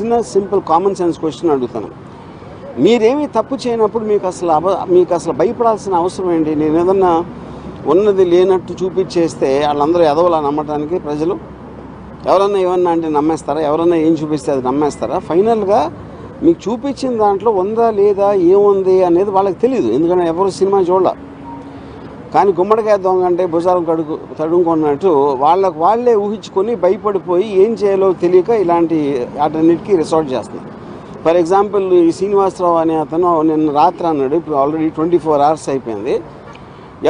చిన్న simple common sense question అడుగుతాను. మీరేమీ తప్పు చేయనప్పుడు మీకు అసలు అబ మీకు అసలు భయపడాల్సిన అవసరం ఏంటి? నేను ఏదన్నా ఉన్నది లేనట్టు చూపించేస్తే వాళ్ళందరూ ఎదవలా నమ్మటానికి ప్రజలు? ఎవరన్నా ఏమన్నా అంటే నమ్మేస్తారా? ఎవరన్నా ఏం చూపిస్తే అది నమ్మేస్తారా? ఫైనల్గా మీకు చూపించిన దాంట్లో ఉందా లేదా ఏముంది అనేది వాళ్ళకి తెలియదు ఎందుకంటే ఎవరు సినిమా చూడాల. కానీ గుమ్మడికాయ దొంగ అంటే భుజాలు కడుగు తడుముకున్నట్టు వాళ్ళకు వాళ్ళే ఊహించుకొని భయపడిపోయి ఏం చేయాలో తెలియక ఇలాంటి వాటన్నిటికీ రిసార్ట్ చేస్తున్నారు. ఫర్ ఎగ్జాంపుల్ ఈ శ్రీనివాసరావు అనే అతను నిన్న రాత్రి అన్నాడు ఇప్పుడు ఆల్రెడీ ట్వంటీ ఫోర్ అవర్స్ అయిపోయింది.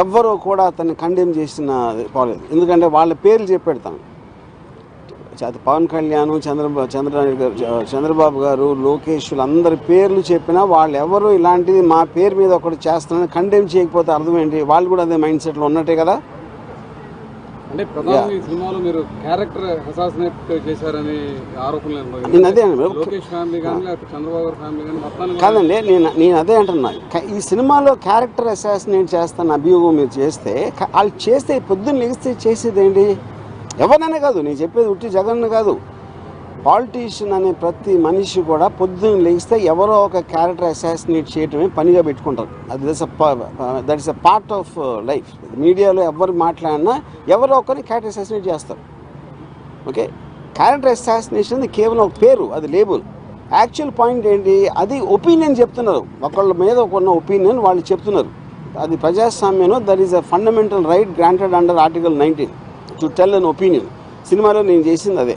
ఎవ్వరూ కూడా అతన్ని కండెమ్ చేసిన పోలేదు. ఎందుకంటే వాళ్ళ పేర్లు చెప్పాడు తను. పవన్ కళ్యాణ్ చంద్రబాబు చంద్రబాబు గారు చంద్రబాబు గారు లోకేష్ అందరి పేర్లు చెప్పినా వాళ్ళు ఎవరు ఇలాంటిది మా పేరు మీద ఒకటి చేస్తున్నారని కండెమ్ చేయకపోతే అర్థం ఏంటి వాళ్ళు కూడా అదే మైండ్ సెట్లో ఉన్నట్టే కదా అంటే ప్రధానంగా ఈ సినిమాలో మీరు క్యారెక్టర్ అసాసినేట్ చేశారని ఆరోపణలు. నేను అదే అన్నాను. లోకేష్ ఫ్యామిలీ కానీ లేకపోతే చంద్రబాబు గారి ఫ్యామిలీ కానీ మొత్తాన్ని కూడా కాదండి నేను నేను అదే అంటున్నా ఈ సినిమాలో క్యారెక్టర్ అసాసినేట్ చేస్తాను అభియోగం మీరు చేస్తే వాళ్ళు చేస్తే పొద్దున్న లెగిస్తే చేసేది ఏంటి ఎవరినైనా కాదు నేను చెప్పేది ఉట్టి జగన్ కాదు. పాలిటీషియన్ అనే ప్రతి మనిషి కూడా పొద్దున్న లేస్తే ఎవరో ఒక క్యారెక్టర్ అసాసినేట్ చేయటమే పనిగా పెట్టుకుంటారు. అది that is a part of life మీడియాలో ఎవరు మాట్లాడినా ఎవరో ఒకరిని క్యారెక్టర్ అసాసినేట్ చేస్తారు. ఓకే క్యారెక్టర్ అసాసినేషన్ కేవలం ఒక పేరు అది లేబుల్ యాక్చువల్ పాయింట్ ఏంటి? అది ఒపీనియన్ చెప్తున్నారు. ఒకళ్ళ మీద ఉన్న ఒపీనియన్ వాళ్ళు చెప్తున్నారు. అది ప్రజాస్వామ్యంలో that is a fundamental right granted under article nineteen to tell an opinion సినిమాలో నేను చేసింది అదే.